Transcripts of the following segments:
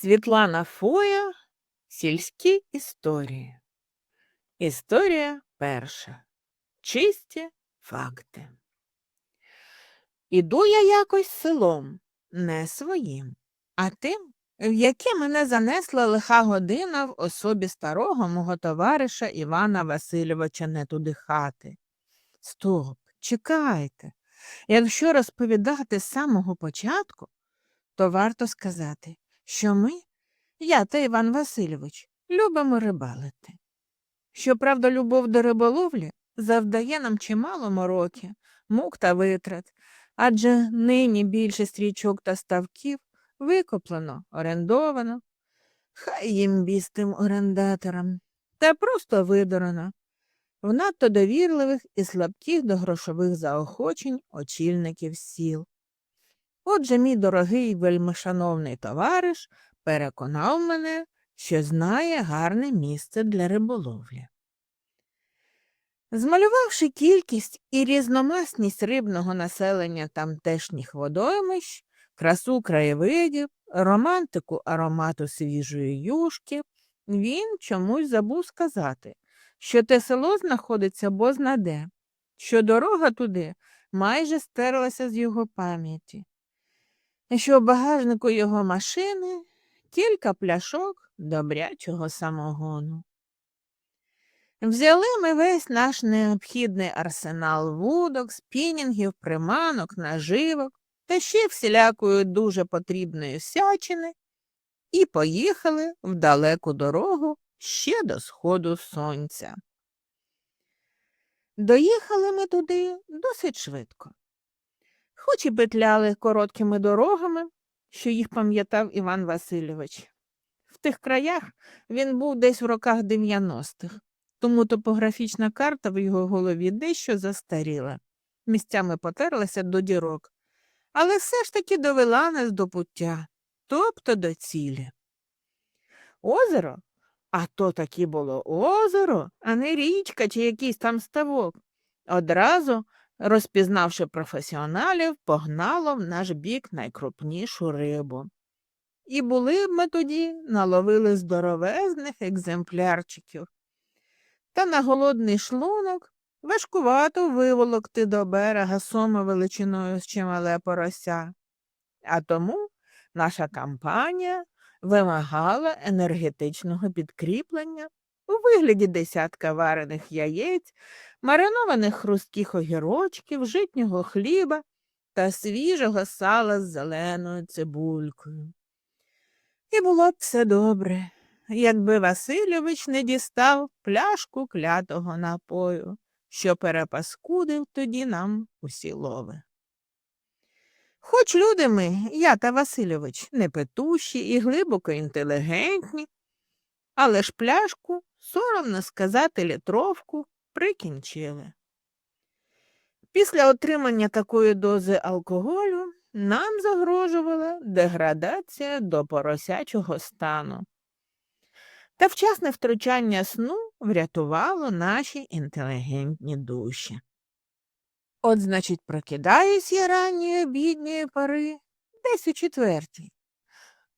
Світлана Фоя Сільські історії. Історія перша. Чисті факти. Іду я якось селом, не своїм, а тим, в яке мене занесла лиха година в особі старого мого товариша Івана Васильовича не туди хати. Стоп, чекайте. Якщо розповідати з самого початку, то варто сказати, що ми, я та Іван Васильович, любимо рибалити. Щоправда, любов до риболовлі завдає нам чимало мороки, мук та витрат, адже нині більшість річок та ставків викоплено, орендовано, хай їм біс тим орендаторам, та просто видорено в надто довірливих і слабких до грошових заохочень очільників сіл. Отже, мій дорогий вельмишановний товариш переконав мене, що знає гарне місце для риболовлі. Змалювавши кількість і різномасність рибного населення тамтешніх водоймищ, красу краєвидів, романтику аромату свіжої юшки, він чомусь забув сказати, що те село знаходиться бознаде, що дорога туди майже стерлася з його пам'яті, що в багажнику його машини кілька пляшок добрячого самогону. Взяли ми весь наш необхідний арсенал вудок, спінінгів, приманок, наживок та ще всілякої дуже потрібної сячини і поїхали в далеку дорогу ще до сходу сонця. Доїхали ми туди досить швидко, хоч і петляли короткими дорогами, що їх пам'ятав Іван Васильович. В тих краях він був десь в роках 90-х, тому топографічна карта в його голові дещо застаріла, місцями потерлася до дірок, але все ж таки довела нас до пуття, тобто до цілі. Озеро а то таки було озеро, а не річка чи якийсь там ставок. Одразу, розпізнавши професіоналів, погнало в наш бік найкрупнішу рибу. І були б ми тоді наловили здоровезних екземплярчиків. Та на голодний шлунок важкувато виволокти до берега сома величиною з чимале порося. А тому наша кампанія вимагала енергетичного підкріплення у вигляді десятка варених яєць, маринованих хрустких огірочків, житнього хліба та свіжого сала з зеленою цибулькою. І було б все добре, якби Васильович не дістав пляшку клятого напою, що перепаскудив тоді нам усі лови. Хоч люди ми, я та Васильович, непетущі і глибоко інтелігентні, але ж пляшку, соромно сказати, літровку прикінчили. Після отримання такої дози алкоголю нам загрожувала деградація до поросячого стану. Та вчасне втручання сну врятувало наші інтелігентні душі. От, значить, прокидаюсь я ранньої обідньої пори, десь у четвертій.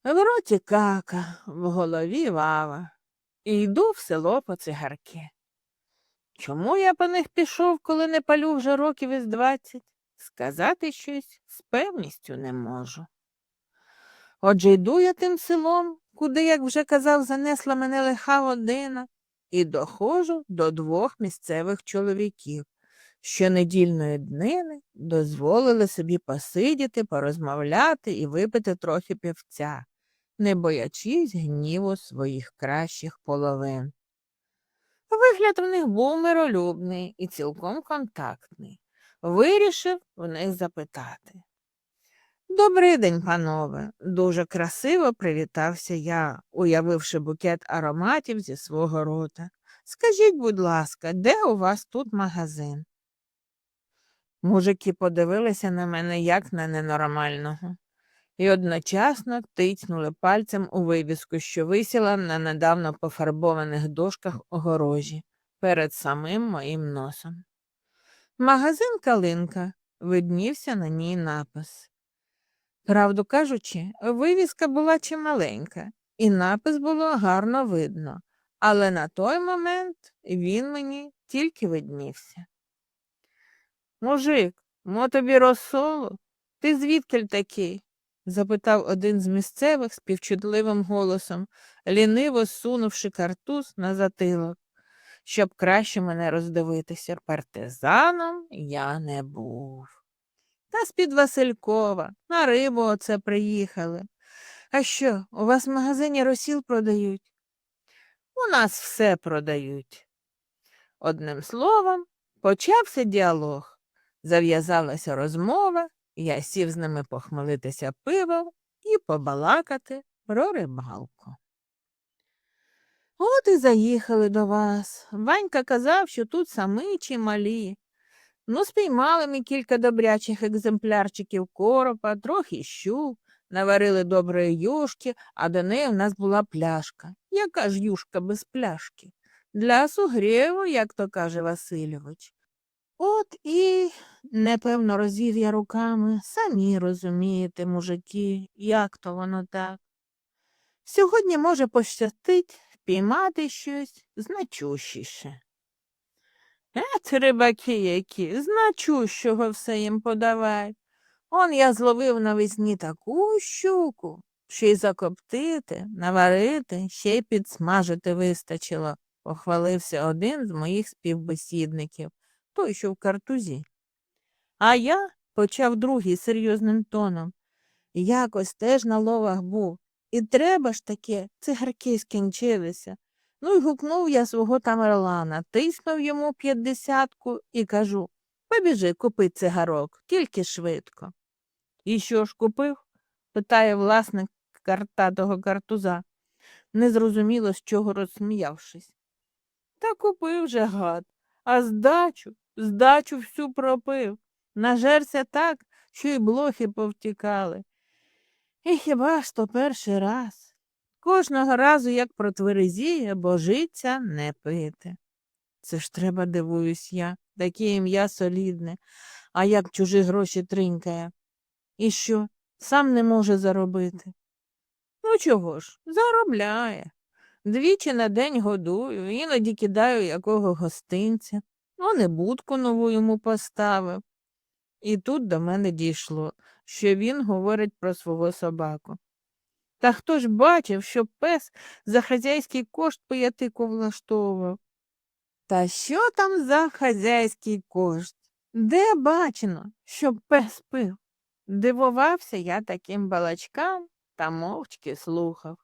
В роті кака, в голові вава, і йду в село по цигарки. Чому я по них пішов, коли не палю вже років із двадцять? Сказати щось з певністю не можу. Отже йду я тим селом, куди, як вже казав, занесла мене лиха година, і доходжу до двох місцевих чоловіків щонедільної днини дозволили собі посидіти, порозмовляти і випити трохи півця, не боячись гніву своїх кращих половин. Вигляд в них був миролюбний і цілком контактний. Вирішив в них запитати. Добрий день, панове, дуже красиво привітався я, уявивши букет ароматів зі свого рота. Скажіть, будь ласка, де у вас тут магазин? Мужики подивилися на мене як на ненормального, і одночасно тицнули пальцем у вивіску, що висіла на недавно пофарбованих дошках огорожі перед самим моїм носом. Магазин Калинка виднівся на ній напис. Правду кажучи, вивіска була чималенька, і напис було гарно видно, але на той момент він мені тільки виднівся. Мужик, мо тобі розсолу? Ти звідкіль такий? Запитав один з місцевих співчутливим голосом, ліниво сунувши картуз на затилок. Щоб краще мене роздивитися, партизаном я не був. Та з-під Василькова, на рибу оце приїхали. А що, у вас в магазині розсіл продають? У нас все продають. Одним словом, почався діалог. Зав'язалася розмова, я сів з ними похмелитися пивом і побалакати про рибалку. От і заїхали до вас. Ванька казав, що тут самичі малі. Ну, спіймали ми кілька добрячих екземплярчиків коропа, трохи щук, наварили доброї юшки, а до неї в нас була пляшка. Яка ж юшка без пляшки? Для сугрєву, як то каже Васильович. От і, непевно, розвів я руками, самі розумієте, мужики, як то воно так. Сьогодні може пощастить впіймати щось значущіше. Ет, рибаки які, значущого все їм подавай. Он я зловив навесні таку щуку, що й закоптити, наварити, ще й підсмажити вистачило, похвалився один з моїх співбесідників, той, що в картузі. А я почав другий серйозним тоном. Якось теж на ловах був. І треба ж таке, цигарки скінчилися. Ну й гукнув я свого тамерлана, тиснув йому п'ятдесятку і кажу побіжи, купи цигарок, тільки швидко. І що ж купив? питає власник картатого картуза, незрозуміло з чого розсміявшись. Та купив же гад, а здачу, здачу всю пропив. Нажерся так, що й блохи повтікали. І хіба ж то перший раз? Кожного разу як протверезіє, божиться не пити. Це ж треба, дивуюсь я, таке ім'я солідне, а як чужі гроші тринькає. І що, сам не може заробити? Ну чого ж, заробляє. Двічі на день годую, іноді кидаю якого гостинця, он і будку нову йому поставив. І тут до мене дійшло, що він говорить про свого собаку. Та хто ж бачив, що пес за хазяйський кошт пиятику влаштовував? Та що там за хазяйський кошт? Де бачено, щоб пес пив? Дивувався я таким балачкам та мовчки слухав.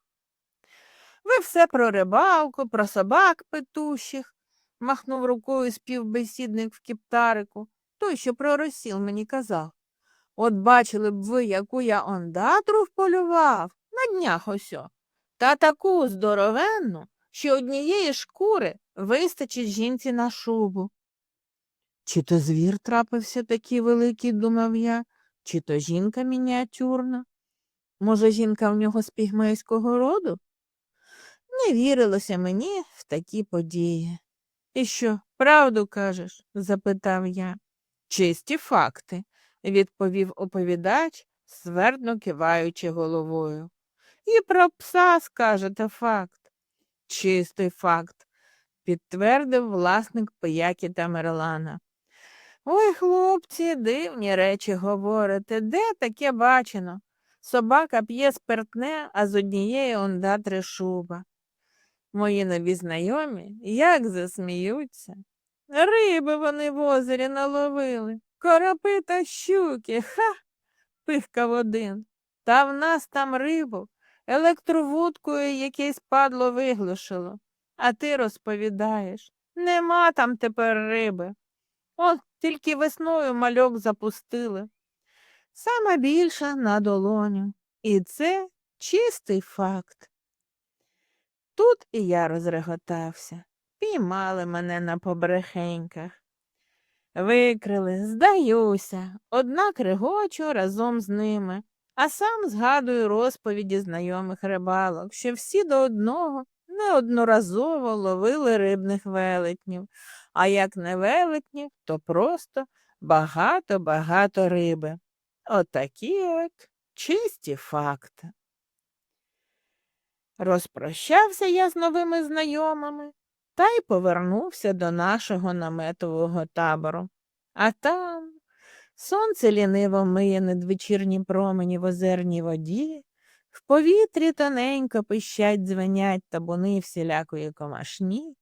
Ви все про рибалку, про собак петущих, махнув рукою співбесідник в кіптарику, той, що про розсіл мені казав. От бачили б ви, яку я ондатру вполював на днях осьо, та таку здоровенну, що однієї шкури вистачить жінці на шубу. Чи то звір трапився такий великий, думав я, чи то жінка мініатюрна? Може, жінка в нього з пігмейського роду? Не вірилося мені в такі події. І що, правду кажеш? запитав я. Чисті факти, відповів оповідач, свердно киваючи головою. І про пса скажете факт. Чистий факт, підтвердив власник пияки Тамерлана. Ой, хлопці, дивні речі говорите. Де таке бачено? Собака п'є спиртне, а з однієї онда три шуба. Мої нові знайомі як засміються. Риби вони в озері наловили, коропи та щуки, ха. пихкав один. Та в нас там рибу електровудкою якесь падло виглушило. А ти розповідаєш, нема там тепер риби. От тільки весною мальок запустили. Сама більша на долоню. І це чистий факт. Тут і я розреготався. Піймали мене на побрехеньках. Викрили, здаюся, однак регочу разом з ними, а сам згадую розповіді знайомих рибалок, що всі до одного неодноразово ловили рибних велетнів, а як не велетнів, то просто багато-багато риби. Отакі от чисті факти. Розпрощався я з новими знайомими та й повернувся до нашого наметового табору. А там сонце ліниво миє надвечірні промені в озерній воді, в повітрі тоненько пищать, дзвенять табуни всілякої комашні,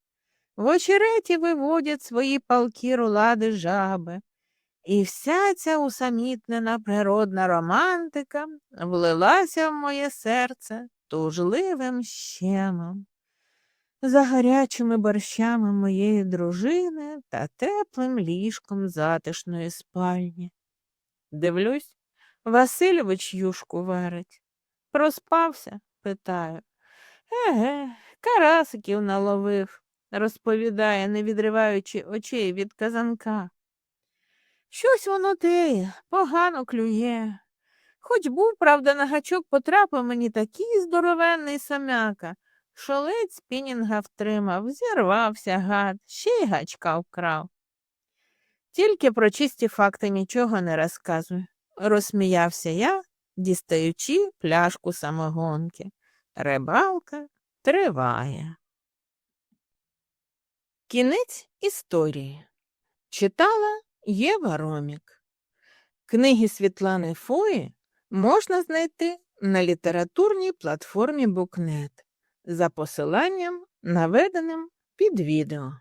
в очереті виводять свої палкі рулади жаби, і вся ця усамітнена природна романтика влилася в моє серце тужливим щемом. За гарячими борщами моєї дружини та теплим ліжком затишної спальні. Дивлюсь, Васильович юшку варить. Проспався? питаю. Еге, карасиків наловив, розповідає, не відриваючи очей від казанка. Щось воно теє, погано клює. Хоч був, правда, на гачок потрапив мені такий здоровенний самяка, що ледь спінінга втримав, зірвався гад, ще й гачка вкрав. Тільки про чисті факти нічого не розказуй, розсміявся я, дістаючи пляшку самогонки. Рибалка триває. Кінець історії. Читала Єва Ромік. Книги Світлани Фої можна знайти на літературній платформі Букнет за посиланням, наведеним під відео.